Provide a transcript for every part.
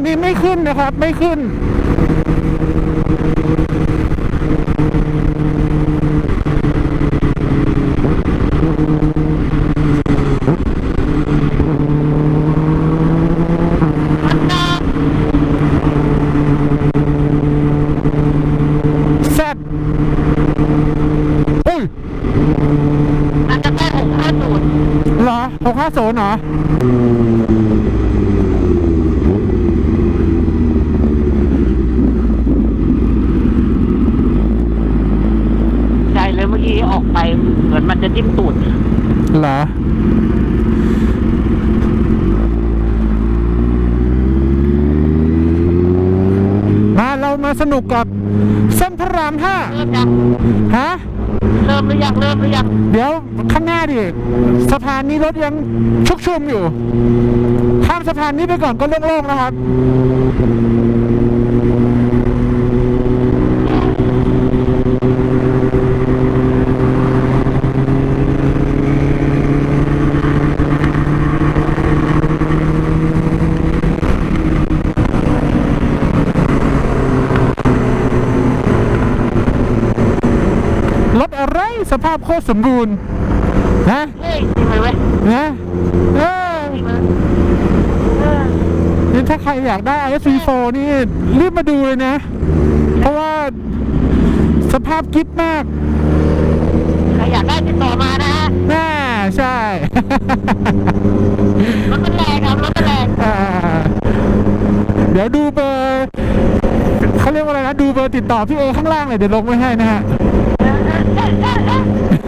านนี้ไม่ขึ้นนะครับ ไม่ขึ้น แซดอุ้ยอาจจะได้หกห้าศูนย์เหรอหกห้าศูนย์เหรอ ใช่เลยเมื่อกี้ออกไปเหมือนมัน จะจิ้มตูดเหรอมาเรามาสนุกกับเส้นพระรามห้าเริ่มยังฮะ เริ่มหรือยังเริ่มหรือยังเดี๋ยวข้างหน้าดิ สะพานนี้รถยังชุกชุมอยู่ ข้ามสะพานนี้ไปก่อนก็โล่งๆนะครับ รถอะไรสภาพโคตรสมบูรณ์ฮะเฮ้ยจริงเลยเว้ยนะเออจริงเลยเออนี่ถ้าใครอยากได้ ISV4 นี่รีบมาดูเลยนะ เพราะว่าสภาพกิ๊บมากใครอยากได้ติดต่อมานะฮะน่าใช่รถมันแรงครับรถมันแรงอ่าเดี๋ยวดูเบอร์เขาเรียกว่าอะไรนะ ดูเบอร์ติดต่อพี่เอข้างล่างเลยเดี๋ยวลงไว้ให้นะฮะ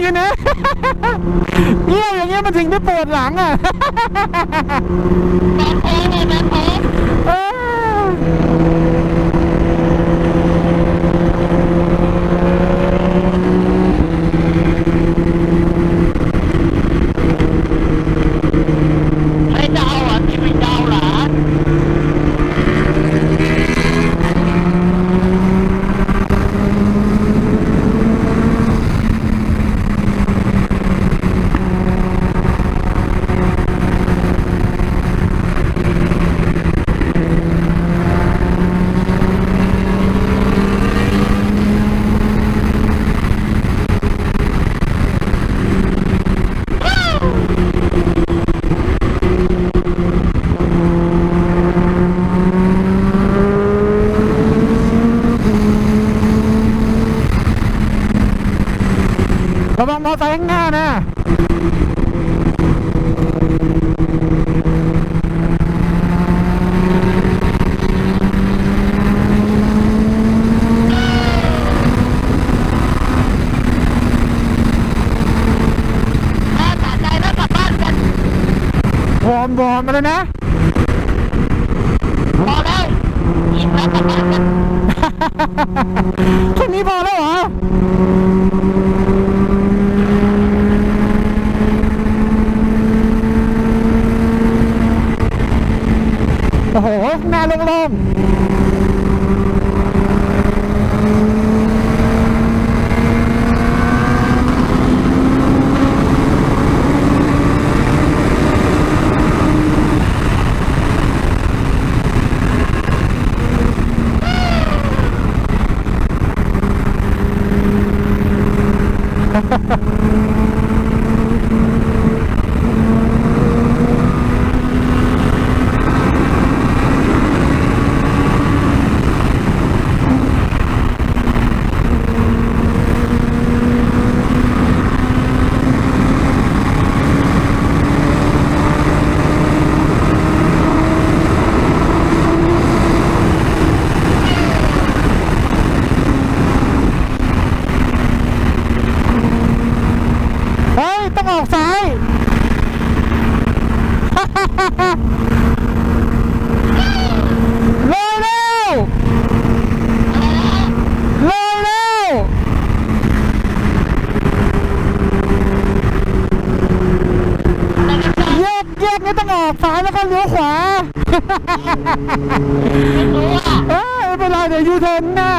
อยู่นะเงี้ยอย่างเงี้ยมันถึงได้ปวดหลังอะแบนโค้งเลยแบนโค้ง เออ ใช้ดาวอะที่เป็นดาวหลา ระวังม อเตอร์ไซค์ข้างหน้านะถ้าตัดใจแล้วกลับบ้านกันวอร์มวอร์มมาเลยนะ แยกแยกนี่ต้องออกซ้ายแล้เลี้ยวขวาเอ้ยไม่เป็นไรเดี๋ยวยูเทิร์นแน่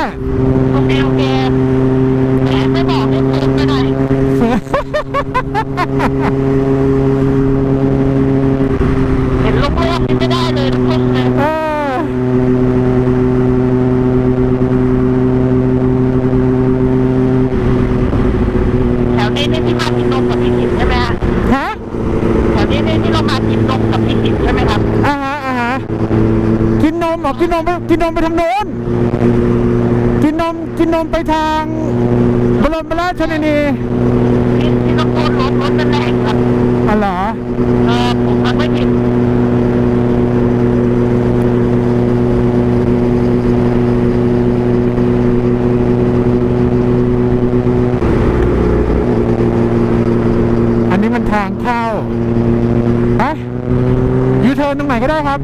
วนี้นี่ที่เรามากินนมกับพี่ขิมใช่ไหมครับ อ่าฮะอ่าฮะกินนมเหรอกินนมไปกินนมไปทางโน้น กินนมกินนมไปทางบรมราชชนนีที่ที่ต้องโกนรถรถมันแรงครับอ๋อเหรอเออผมมันไม่กิน อันนี้มันทางเข้าฮะยูเทิร์นตรงไหน ก็ได้ครับ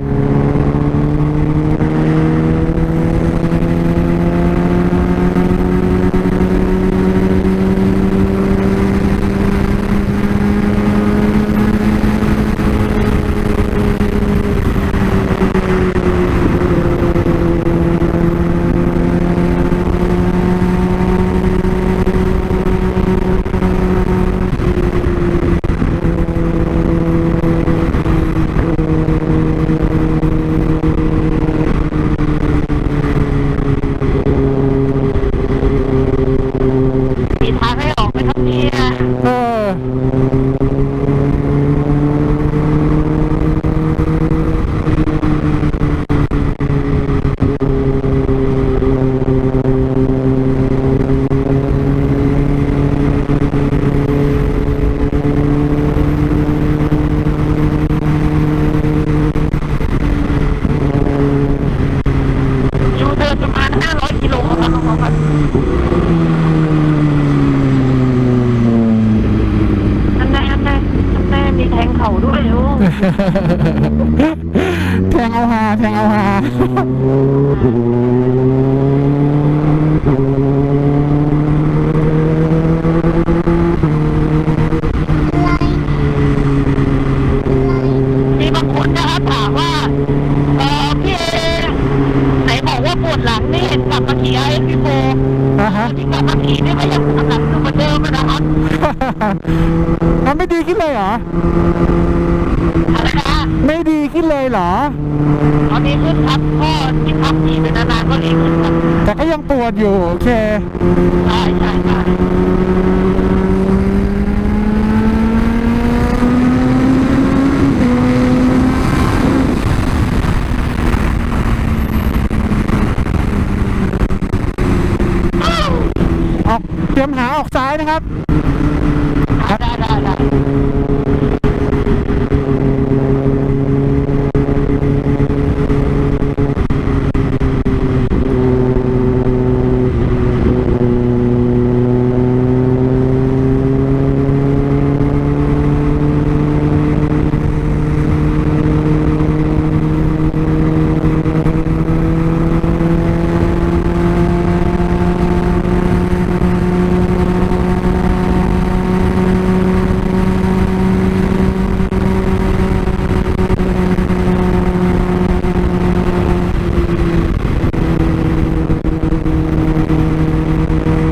มีทางให้ออกไหมครับเนี่ย เออ อยู่เดินประมาณ 500 กิโลครับน้องๆครับอันแน่อันแน่อันแน่มีแทงเข่าด้วยโอ้ แทงเอาหาแทงเอาหา มีบางคนนะครับถามว่าเออพี่เอไหนบอกว่าปวดหลังนี่เห็นกลับมาขี่ไอ้พี่โฟ อ่าฮะ ที่กลับมาขี่นี่ก็ยังปวดหลังอยู่เหมือนเดิมนะครับ มันไม่ดีขึ้นเลยเหร อ อะไรนะไม่ดีขึ้นเลยเหรอ ตอนนี้ขึ้นครับก็ที่พักขี่ไปนานๆก็ดีขึ้นครับแต่ก็ยังปวดอยู่ โอเค ใช่ใช่ใช่อ้าวออกเตรียมหาออกซ้ายนะครับ ได้ได้ได้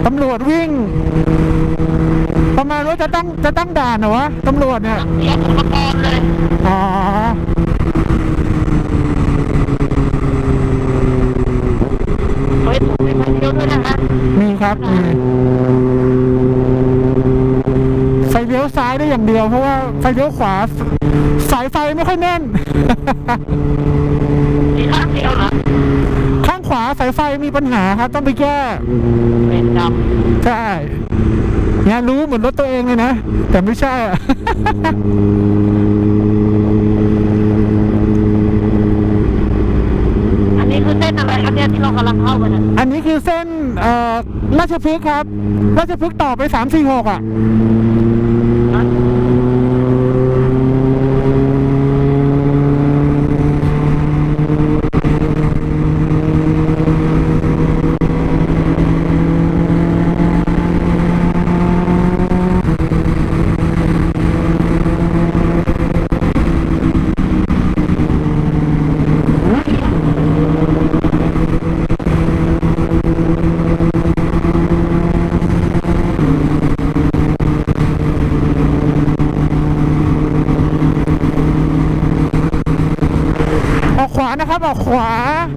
ตำรวจวิ่ง ประมาณว่า จะตั้งจะตั้งด่านเหรอวะตำรวจเนี่ยเสียงอุปกรณ์เลยอ๋อเฮ้ยผมมีไฟเดียวด้วยนะฮะมีครับมีไฟเลี้ยวซ้ายได้อย่างเดียว เพราะว่าไฟเลี้ยวขวาสายไฟไม่ค่อยแน่น มีข้างเดียวเหรอข้างขวาสายไฟมีปัญหาครับต้องไปแก้ เป็นดใช่เนี่ยรู้เหมือนรถตัวเองเลยนะ แต่ไม่ใช่อะำอันนี้คือเส้นอะไรครับเนี่ยที่เรากำลังเข้าไปเนี่ยอันนี้คือเส้นเอ่อราชพฤกษ์ครับ ราชพฤกษ์ต่อไปสามสี่หกอะ 么滑。